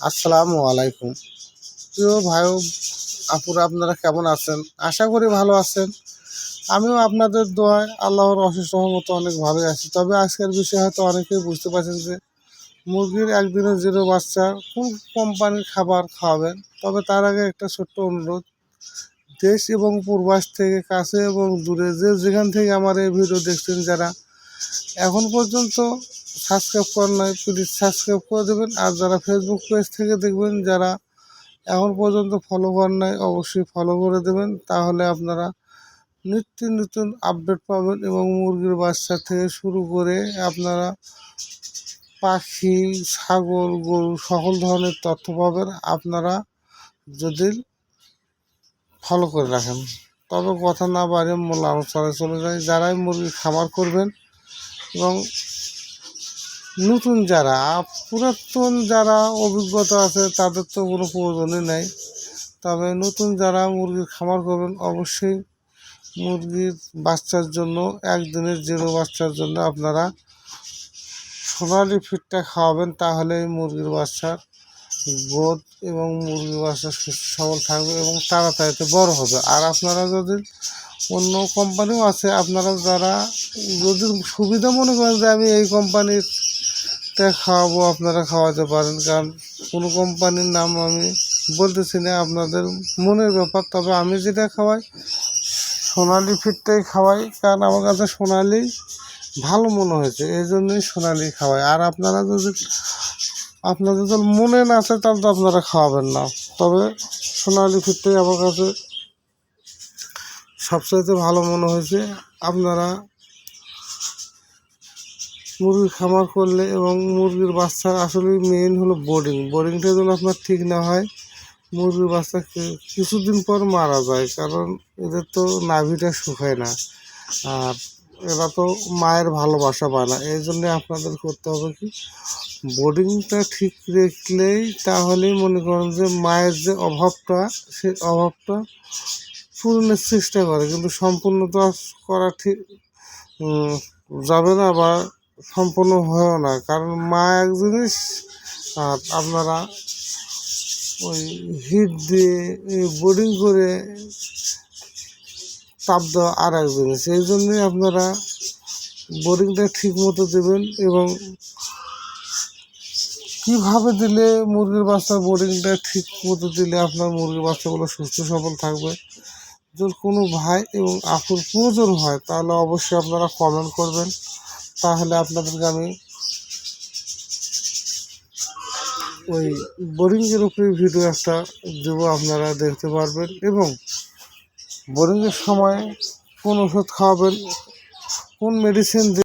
আসসালামু আলাইকুম। প্রিয় ভাই আপুরা, আপনারা কেমন আছেন? আশা করি ভালো আছেন। আমিও আপনাদের দোয়ায় আল্লাহর অশেষ রহমতে অনেক ভালোই আছি। তবে আজকের বিষয়ে হয়তো অনেকেই বুঝতে পারছেন যে, মুরগির একদিনে জিরো বাচ্চা কোন কোম্পানির খাবার খাওয়াবেন? তবে তার আগে একটা ছোট্ট অনুরোধ। দেশ এবং পূর্বাস থেকে কাছে এবং দূরে যে যেখান থেকে আমার এই ভিডিও দেখছেন, যারা এখন পর্যন্ত সাবস্ক্রাইব করেন নাই প্লিজ সাবস্ক্রাইব করে দেবেন। আর যারা ফেসবুক পেজ থেকে দেখবেন, যারা এখন পর্যন্ত ফলো করেন নাই, অবশ্যই ফলো করে দেবেন। তাহলে আপনারা নিত্য নতুন আপডেট পাবেন এবং মুরগির বাচ্চা থেকে শুরু করে আপনারা পাখি, ছাগল, গরু, সকল ধরনের তথ্য পাবেন। আপনারা যদি ফলো করে রাখেন, তবে কথা না বাড়িয়ে মূল আলোচনায় চলে যায় যারাই মুরগি খামার করবেন এবং নতুন যারা, পুরাতন যারা অভিজ্ঞতা আছে তাদের তো কোনো প্রয়োজনই নেই। তবে নতুন যারা মুরগির খামার করবেন, অবশ্যই মুরগির বাচ্চার জন্য, একদিনের জিরো বাচ্চার জন্য আপনারা সোনালি ফিটটা খাওয়াবেন তাহলে মুরগির বাচ্চার গ্রোথ এবং মুরগির বাচ্চা সুস্থ সবল থাকবে এবং তাড়াতাড়িতে বড় হবে। আর আপনারা যদি অন্য কোম্পানিও আছে, আপনারা যারা যদি সুবিধা মনে করেন যে আমি এই কোম্পানির তে খাওয়াবো, আপনারা খাওয়াতে পারেন। কারণ কোনো কোম্পানির নাম আমি বলতেছি না, আপনাদের মনের ব্যাপার। তবে আমি যেটা খাওয়াই, সোনালি ফিটটাই খাওয়াই, কারণ আমার কাছে সোনালি ভালো মনে হয়েছে এই জন্যই সোনালি খাওয়াই। আর আপনারা যদি, আপনাদের যদি মনে না আছে, তাহলে তো আপনারা খাওয়াবেন না। তবে সোনালি ফিটটাই আমার কাছে সবচাইতে ভালো মনে হয়েছে, আপনারা মুরগির খামার করলে এবং মুরগির বাচ্চার আসলে মেইন হলো বোর্ডিং বোর্ডিংটা যদি আপনার ঠিক না হয়, মুরগির বাচ্চা কিছুদিন পর মারা যায়, কারণ এদের তো নাভিটা শুকায় না। আর এরা তো মায়ের ভালোবাসা পায় না। এই জন্যে আপনাদের করতে হবে কি বোর্ডিংটা ঠিক রাখলেই তাহলেই মনে করেন যে মায়ের যে অভাবটা সেই অভাবটা পূরণের চেষ্টা করে। কিন্তু সম্পূর্ণ তো করা ঠিক যাবে না বা সম্পূর্ণ হয়েও না। কারণ মা এক জিনিস, আর আপনারা ওই হিট দিয়ে বোর্ডিং করে তাপ দেওয়া আর এক জিনিস। এই জন্যই আপনারা বোর্ডিংটা ঠিক মতো দেবেন এবং কীভাবে দিলে মুরগির বাচ্চা বোর্ডিংটা ঠিক মতো দিলে আপনার মুরগির বাচ্চাগুলো সুস্থ, সবল থাকবে? যদি কোনো ভাই এবং আপুর প্রয়োজন হয়, তাহলে অবশ্যই আপনারা কমেন্ট করবেন। তাহলে আপনাদেরকে আমি ওই বোরিংয়ের উপরে ভিডিও একটা দেবো, আপনারা দেখতে পারবেন। এবং বোরিংয়ের সময় কোন ওষুধ খাওয়াবেন, কোন মেডিসিন